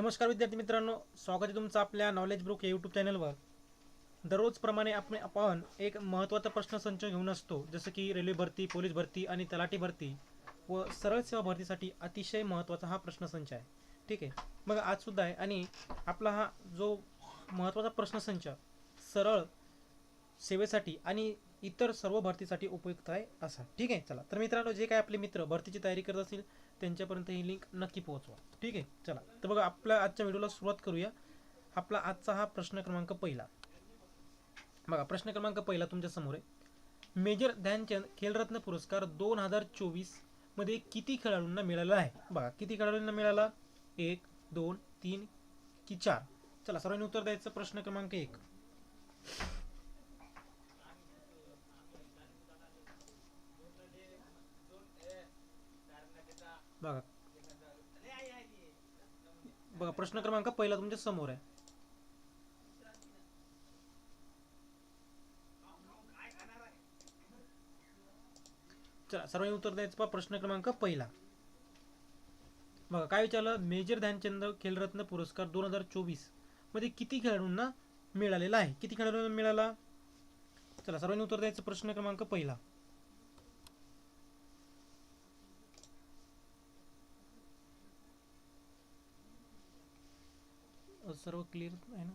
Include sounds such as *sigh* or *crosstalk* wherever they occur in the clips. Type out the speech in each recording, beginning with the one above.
नमस्कार विद्यार्थी मित्रांनो स्वागत आहे तुमचं आपल्या नॉलेज ब्रुक या यूट्यूब चॅनलवर दररोजप्रमाणे आपण आपण एक महत्त्वाचा प्रश्नसंच घेऊन असतो जसं की रेल्वे भरती पोलीस भरती आणि तलाठी भरती व सरळ सेवा भरतीसाठी अतिशय महत्त्वाचा हा प्रश्नसंच आहे. ठीक आहे? मग आजसुद्धा आहे आणि आपला हा जो महत्त्वाचा प्रश्नसंच सरळ सेवेसाठी आणि इतर सर्व भरतीसाठी उपयुक्त आहे असा. ठीक आहे? चला. तर मित्रांनो जे काय आपले मित्र भरतीची तयारी करत असतील त्यांच्यापर्यंत ही लिंक नक्की पोहोचवा. ठीक आहे? चला. तर बघा आपल्या आजच्या व्हिडिओला सुरुवात करूया. आपला आजचा हा प्रश्न क्रमांक पहिला. बघा प्रश्न क्रमांक पहिला तुमच्यासमोर आहे. मेजर ध्यानचंद खेलरत्न पुरस्कार दोन हजार चोवीसमध्ये किती खेळाडूंना मिळाला आहे? बघा किती खेळाडूंना मिळाला? एक दोन तीन की चार. चला सर्वांनी उत्तर द्यायचं. प्रश्न क्रमांक एक. बघा. बघा प्रश्न क्रमांक पहिला तुमच्यासमोर आहे. चला सर्वांनी उत्तर द्यायचं पहा प्रश्न क्रमांक पहिला. बघा काय विचारलं? मेजर ध्यानचंद खेलरत्न पुरस्कार दोन हजार चोवीसमध्ये किती खेळाडूंना मिळालेला आहे? किती खेळाडूंना मिळाला? चला सर्वांनी उत्तर द्यायचं प्रश्न क्रमांक पहिला. सर्व क्लिअर आहे ना?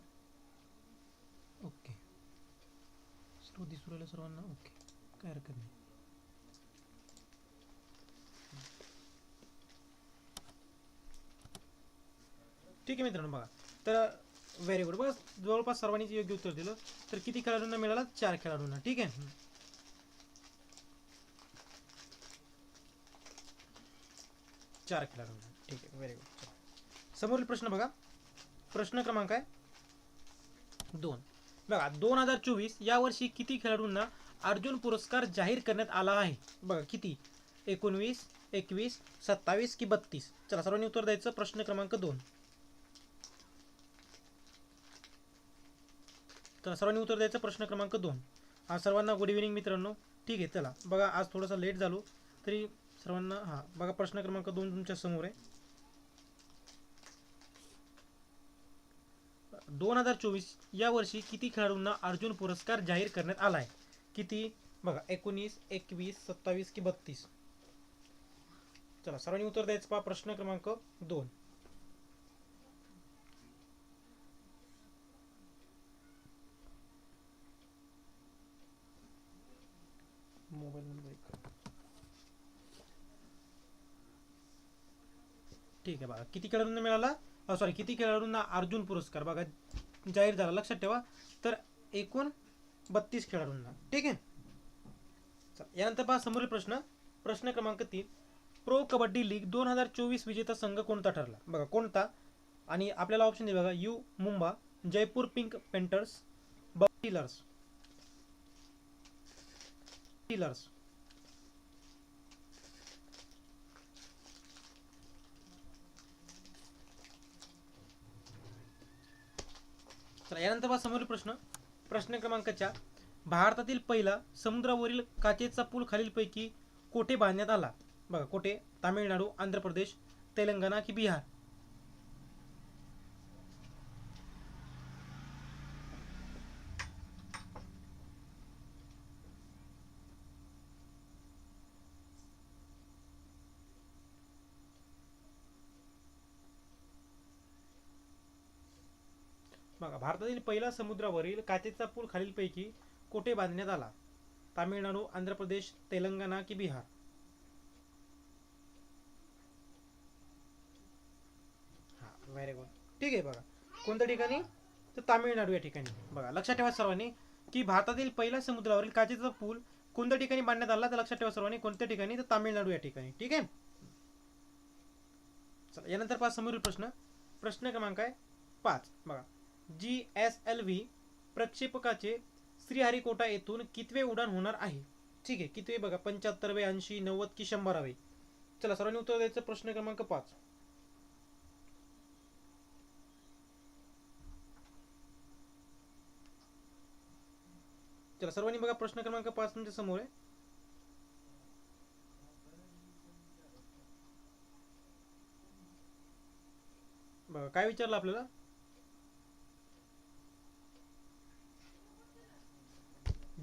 ओके सर्व दिसू राहिलं सर्वांना? ओके काय हरकत नाही. ठीक आहे मित्रांनो बघा. तर व्हेरी गुड बघा जवळपास सर्वांनीच योग्य उत्तर दिलं. तर किती खेळाडूंना मिळाला? चार खेळाडूंना. ठीक आहे? चार खेळाडूंना. ठीक आहे. व्हेरी गुड समोरील प्रश्न बघा. प्रश्न क्रमांक आहे? दोन. बघा दोन हजार चोवीस या वर्षी किती खेळाडूंना अर्जुन पुरस्कार जाहीर करण्यात आला आहे? बघा किती? एकोणवीस एकवीस सत्तावीस की बत्तीस? चला सर्वांनी उत्तर द्यायचं. प्रश्न क्रमांक दोन. चला सर्वांनी उत्तर द्यायचं. प्रश्न क्रमांक दोन. हा सर्वांना गुड इव्हिनिंग मित्रांनो. ठीक आहे चला. बघा आज थोडंसं लेट झालो. तरी सर्वांना हां बघा प्रश्न क्रमांक दोन तुमच्यासमोर आहे. दोन हजार चोवीस या वर्षी किती खेळाडूंना अर्जुन पुरस्कार जाहीर करण्यात आला आहे किती? बघा एकोणीस एकवीस सत्तावीस की बत्तीस? चला सर्वांनी उत्तर द्यायचं पहा प्रश्न क्रमांक दोन. मोबाईल नंबर एक. ठीक आहे बघा किती खेळाडूंना मिळाला? सॉरी किती खेळाडूंना अर्जुन पुरस्कार? बघा जाहीर झाला. लक्षात ठेवा. तर एकूण बत्तीस खेळाडूंना. ठीक आहे? यानंतर पहा समोरील प्रश्न. प्रश्न क्रमांक तीन. प्रो कबड्डी लीग दोन हजार चोवीस विजेता संघ कोणता ठरला? बघा कोणता? आणि आपल्याला ऑप्शन दे बघा. U Mumba Jaipur pink panthers बटीलर्स टीलर्स. चला यानंतर पहा समोरील प्रश्न. प्रश्न क्रमांक चार भारतातील पहिला समुद्रावरील काचेचा पूल खालीलपैकी कोठे बांधण्यात आला? बघा कोठे? तामिळनाडू आंध्र प्रदेश तेलंगणा की बिहार? भारतातील पहिला समुद्रावरील काचेचा पूल खालीलपैकी कोठे बांधण्यात आला? तामिळनाडू आंध्र प्रदेश तेलंगणा की बिहार? हा व्हेरी गुड ठीक आहे बघा. कोणत्या ठिकाणी? तर तामिळनाडू या ठिकाणी. बघा लक्षात ठेवा सर्वांनी की भारतातील पहिला समुद्रावरील काचेचा पूल कोणत्या ठिकाणी बांधण्यात आला? तर लक्षात ठेवा सर्वांनी कोणत्या ठिकाणी? तर तामिळनाडू या ठिकाणी. ठीक आहे? चला यानंतर पाच समोरील प्रश्न. प्रश्न क्रमांक आहे पाच. बघा जी एस एल व्ही प्रक्षेपकाचे श्रीहरिकोटा येथून कितवे उडान होणार आहे? ठीक आहे कितवे बघा पंच्याहत्तरवे ऐंशी नव्वद की शंभरावे. चला सर्वांनी उत्तर द्यायचं प्रश्न क्रमांक पाच. चला सर्वांनी बघा प्रश्न क्रमांक पाच तुमच्यासमोर आहे. बघा काय विचारलं आपल्याला?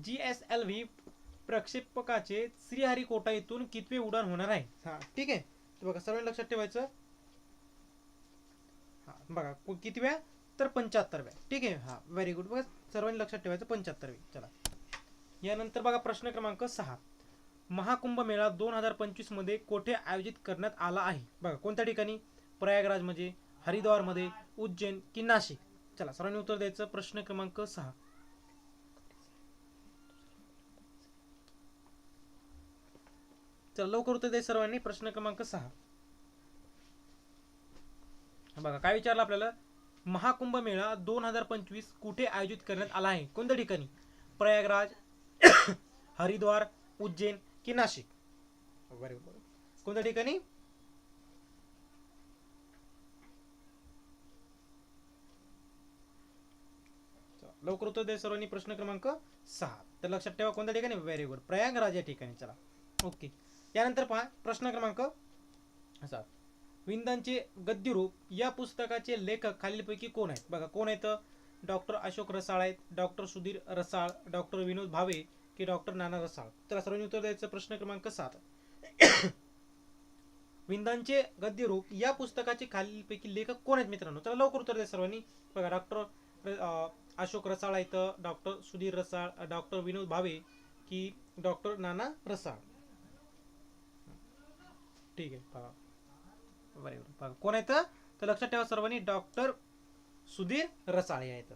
जी एस एल व्ही प्रक्षेपकाचे श्रीहरिकोटा येथून कितवे उड्डाण होणार आहे? हा ठीक आहे. तर बघा सर्वांनी लक्षात ठेवायचं. हा बघा कितव्या? तर पंच्याहत्तरव्या. ठीक आहे? हा व्हेरी गुड बघा सर्वांनी लक्षात ठेवायचं पंच्याहत्तरवी. चला. यानंतर बघा प्रश्न क्रमांक सहा. महाकुंभ मेळा दोन हजार पंचवीसमध्ये कोठे आयोजित करण्यात आला आहे? बघा कोणत्या ठिकाणी? प्रयागराजमध्ये हरिद्वारमध्ये उज्जैन की नाशिक? चला सर्वांनी उत्तर द्यायचं. प्रश्न क्रमांक सहा. चला लवकर उत्तर द्यायचं सर्वांनी. प्रश्न क्रमांक सहा. बघा काय विचारलं आपल्याला? महाकुंभ मेळा दोन हजार पंचवीस कुठे आयोजित करण्यात आला आहे? कोणत्या ठिकाणी? प्रयागराज *coughs* हरिद्वार उज्जैन की नाशिक. कोणत्या ठिकाणी? चला, लवकर उत्तर द्या सर्वांनी प्रश्न क्रमांक सहा. तर लक्षात ठेवा कोणत्या ठिकाणी? व्हेरी गुड प्रयागराज या ठिकाणी. चला. ओके यानंतर पहा प्रश्न क्रमांक सात विंदांचे गद्यरूप या पुस्तकाचे लेखक खालीलपैकी कोण आहेत? बघा कोण आहेत? डॉक्टर अशोक रसाळ आहेत डॉक्टर सुधीर रसाळ डॉक्टर विनोद भावे की डॉक्टर नाना रसाळ? तर सर्वांनी उत्तर द्यायचं. प्रश्न क्रमांक सात. *coughs* विंदांचे गद्यरूप या पुस्तकाचे खालीलपैकी लेखक कोण आहेत मित्रांनो? चला लवकर उत्तर द्या सर्वांनी. बघा डॉक्टर अशोक रसाळ आहेत डॉक्टर सुधीर रसाळ डॉक्टर विनोद भावे की डॉक्टर नाना रसाळ. ठीक आहे बघा बरोबर बघा कोण आहेत तर लक्षात ठेवा सर्वांनी डॉक्टर सुधीर रसाळे आहेत.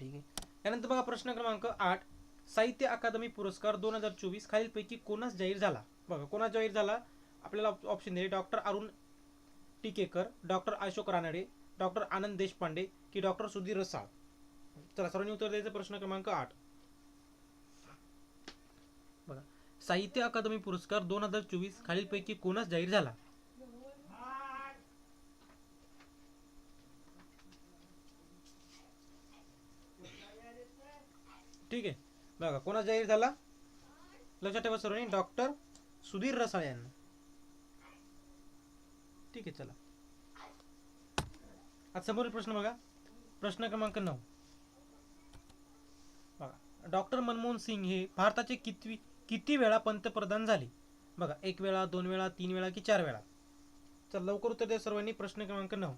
ठीक आहे. यानंतर बघा प्रश्न क्रमांक आठ. साहित्य अकादमी पुरस्कार दोन हजार चोवीस खालीलपैकी कोणास जाहीर झाला? बघा कोणास जाहीर झाला? आपल्याला ऑप्शन दिले doctor Arun Tikekar doctor Ashok Ranade doctor Anand Deshpande की डॉक्टर सुधीर रसाळ. चला सर्वांनी उत्तर द्यायचं प्रश्न क्रमांक आठ. बघा. साहित्य अकादमी पुरस्कार दोन हजार चोवीस खालीलपैकी कोणास जाहीर झाला? ठीक आहे. बघा कोणास जाहीर झाला? लक्षात ठेवा सर्वांनी डॉक्टर सुधीर रसाळ यांना. ठीक आहे चला. आता समोरील प्रश्न बघा. प्रश्न क्रमांक नऊ. बघा डॉक्टर मनमोहन सिंग हे भारताचे कितवी किती वेळा पंतप्रधान झाले? बघा एक वेळा दोन वेळा तीन वेळा की चार वेळा? चल लवकर उत्तर द्या सर्वांनी प्रश्न क्रमांक नऊ.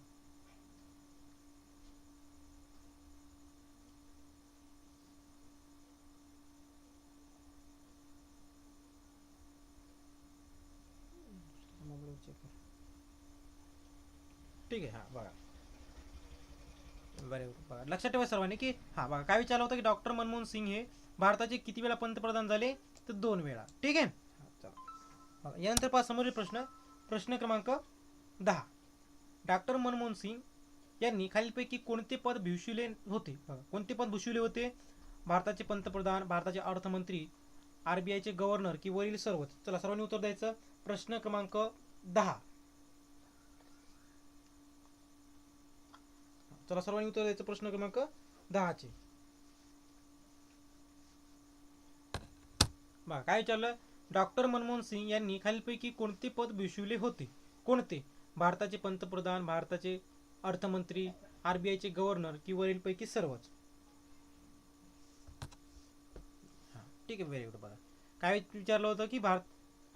ठीक आहे हा बघा. बरे बघा. लक्षात ठेवा सर्वांनी की हा बघा काय विचारलं होतं की डॉक्टर मनमोहन सिंग हे भारताचे किती वेळा पंतप्रधान झाले? तर दोन वेळा. ठीक आहे? चला. यानंतर पहा समोरील प्रश्न. प्रश्न क्रमांक दहा. डॉक्टर मनमोहन सिंग यांनी खालीलपैकी कोणते पद भूषविले होते? कोणते पद भूषविले होते? भारताचे पंतप्रधान भारताचे अर्थमंत्री आर बी आयचे गव्हर्नर की वरील सर्व चला सर्वांनी उत्तर द्यायचं. प्रश्न क्रमांक दहा. चला सर्वांनी उत्तर द्यायचं प्रश्न क्रमांक दहाचे. बघा काय विचारलं डॉक्टर मनमोहन सिंग यांनी खालीलपैकी कोणते पद भूषविले होते? कोणते? भारताचे पंतप्रधान भारताचे अर्थमंत्री आरबीआयचे गव्हर्नर की वरीलपैकी सर्वच? ठीक आहे व्हेरी गुड बघा. काय विचारलं होतं की भारत?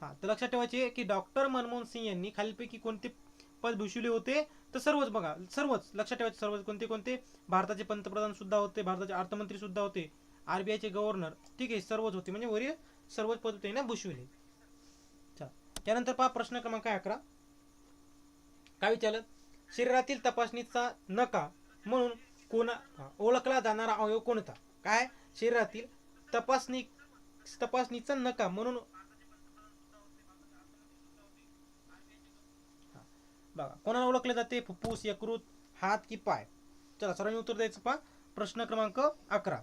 हा तर लक्षात ठेवायचे की डॉक्टर मनमोहन सिंग यांनी खालीलपैकी कोणते पद भूषविले होते? तर सर्वच बघा सर्वच लक्षात ठेवायचे सर्वच कोणते कोणते? भारताचे पंतप्रधान सुद्धा होते भारताचे अर्थमंत्री सुद्धा होते आरबीआयचे गव्हर्नर ठीक आहे सर्वच होते. म्हणजे वरील सर्वच पद त्यांनी भूषविले त्यानंतर पहा प्रश्न क्रमांक अकरा? काय विचारलं? शरीरातील तपासणीचा नका म्हणून कोणा ओळखला जाणारा अवयव कोणता? काय? शरीरातील तपासणी तपासणीचा नका म्हणून बघा कोणाला ओळखले जाते? फुप्फूस यकृत हात की पाय. चला सर्वांनी उत्तर द्यायचं पहा. प्रश्न क्रमांक अकरा.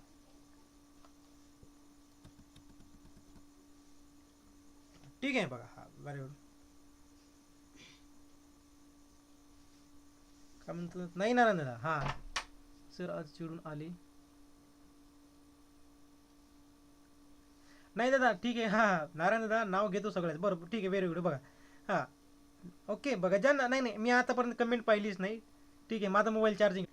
ठीक आहे बघा. हा गुड काय म्हणतो? नाही ना दादा हा. सर आज चिडून आले. नाही दादा ठीक आहे. हा नारायण दादा नाव घेतो सगळ्यात. बरं ठीक आहे व्हेरी गुड बघा. हा. ओके बघा ज्यांना नाही नाही मी आतापर्यंत कमेंट पाहिलीच नाही. ठीक आहे माझा मोबाईल चार्जिंग